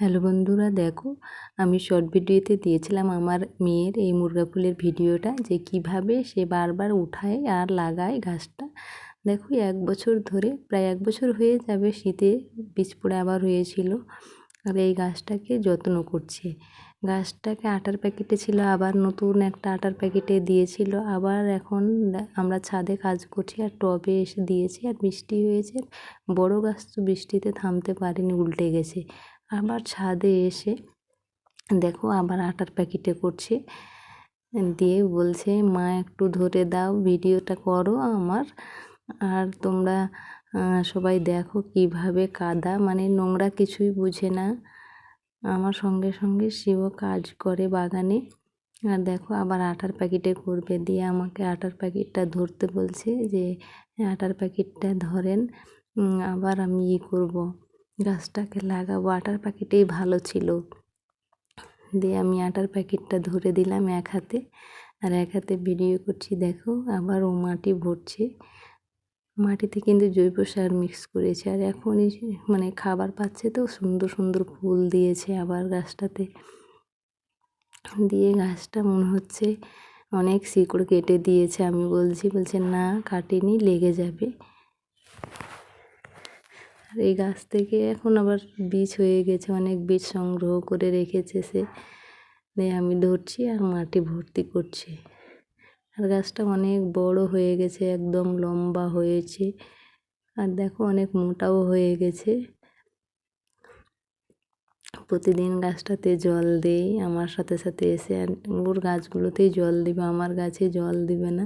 Hello বন্ধুরা, দেখো আমি শর্ট ভিডিওতে দিয়েছিলাম আমার মেয়ের এই মুরগা ফুলের ভিডিওটা যে কীভাবে সে বারবার উঠায় আর লাগায় গাছটা দেখো এক বছর ধরে, প্রায় এক বছর হয়ে যাবে শীতে বীজ পড়ে আবার হয়েছিল আর এই গাছটাকে যত্ন করছে। গাছটাকে আটার প্যাকেটে ছিল, আবার নতুন একটা আটার প্যাকেটে দিয়েছিল, আবার এখন আমরা ছাদে কাজ করছি আর টবে এসে দিয়েছি আর বৃষ্টি হয়েছে, বড় গাছ তো বৃষ্টিতে থামতে পারেনি, উল্টে গেছে। আবার ছাদে এসে দেখো আবার আটার প্যাকেটে করছে। দিয়ে বলছে, মা, একটু ধরে দাও, ভিডিওটা করো আমার। আর তোমরা সবাই দেখো কীভাবে কাদা মানে নোংরা কিছুই বুঝে না। আমার সঙ্গে সঙ্গে সেও কাজ করে বাগানে। আর দেখো আবার আটার প্যাকেটে করবে। দিয়ে আমাকে আটার প্যাকেটটা ধরতে বলছে যে, আটার প্যাকেটটা ধরেন আবার আমি ই করব। গাছটাকে লাগাবো, আটার প্যাকেটেই ভালো ছিল। দিয়ে আমি আটার প্যাকেটটা ধরে দিলাম এক হাতে। আর এক হাতে ভিডিও করছি, দেখো আবার ও মাটি ভরছে। মাটিতে কিন্তু জৈব সার মিক্স করেছে। আর এখনই মানে খাবার পাচ্ছে তো, সুন্দর সুন্দর ফুল দিয়েছে আবার গাছটাতে। দিয়ে গাছটা মনে হচ্ছে অনেক শিকড় কেটে দিয়েছে। আমি বলছি, বলছে না, কাটেনি, লেগে যাবে। আর এই গাছ থেকে এখন আবার বীজ হয়ে গেছে, অনেক বীজ সংগ্রহ করে রেখেছে সে। আমি ধরছি আর মাটি ভর্তি করছি। আর গাছটা অনেক বড় হয়ে গেছে, একদম লম্বা হয়েছে। আর দেখো অনেক মোটাও হয়ে গেছে। প্রতিদিন গাছটাতে জল দেই, আমার সাথে সাথে এসে ওর গাছগুলোতেই জল দিবে, আমার গাছে জল দিবে না।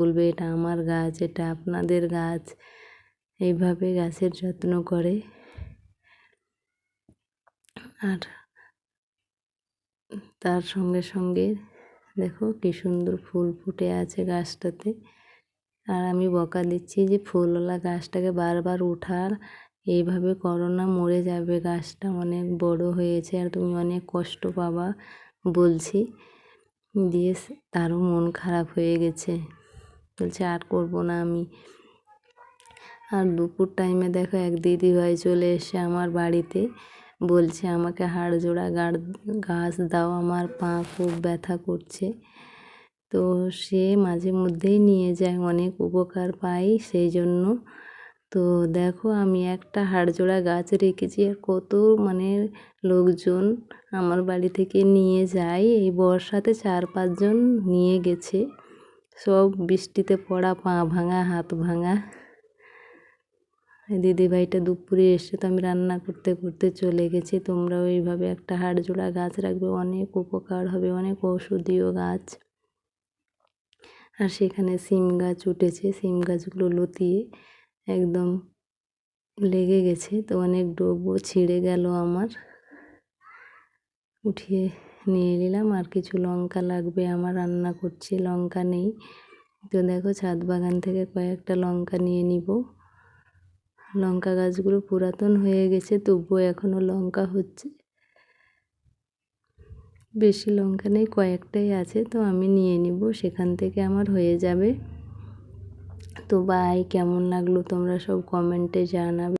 বলবে, এটা আমার গাছ, এটা আপনাদের গাছ। এইভাবে গাছের যত্ন করে। আর তার সঙ্গে সঙ্গে দেখো কি সুন্দর ফুল ফুটে আছে গাছটাতে। আর আমি বকা দিচ্ছি যে ফুলওয়ালা গাছটাকে বারবার উঠার, এইভাবে করো না, মরে যাবে গাছটা। অনেক বড় হয়েছে আর তুমি অনেক কষ্ট পাবা বলছি। দিয়ে তারও মন খারাপ হয়ে গেছে। বলছে আর করব না আমি। আর দুপুর টাইমে দেখো এক দিদিভাই চলে এসে আমার বাড়িতে। বলছে, আমাকে হাড় জোড়া গাড়, ঘাস দাও, আমার পা খুব ব্যথা করছে। তো সে মাঝে মধ্যেই নিয়ে যায়, অনেক উপকার পাই সেই জন্য। তো দেখো, আমি একটা হাড়জোড়া গাছ রেখেছি আর কত মানে লোকজন আমার বাড়ি থেকে নিয়ে যায়। এই বর্ষাতে চার পাঁচজন নিয়ে গেছে। সব বৃষ্টিতে পড়া পা ভাঙা, হাত ভাঙা। দিদিভাইটা দুপুরে এসে তো আমি রান্না করতে করতে চলে গেছি। তোমরাও এইভাবে একটা হাড়জোড়া গাছ রাখবে। অনেক উপকার হবে, অনেক ঔষধীয় গাছ। আর সেখানে সিম গাছ উঠেছে। সিম গাছগুলো লতিয়ে একদম লেগে গেছে। তো অনেক ডোবও ছিঁড়ে গেল আমার। উঠিয়ে নিয়ে নিলাম। আর কিছু লঙ্কা লাগবে আমার, রান্না করছি। লঙ্কা নেই। তো দেখো ছাদ বাগান থেকে কয়েকটা লঙ্কা নিয়ে নিব। লঙ্কা গাছগুলো পুরাতন হয়ে গেছে, তবুও এখনও লঙ্কা হচ্ছে। বেশি লঙ্কা নেই, কয়েকটাই আছে, তো আমি নিয়ে নিব, সেখান থেকে আমার হয়ে যাবে। তো বাই কেমন লাগল তোমরা সব কমেন্টে জানাবে।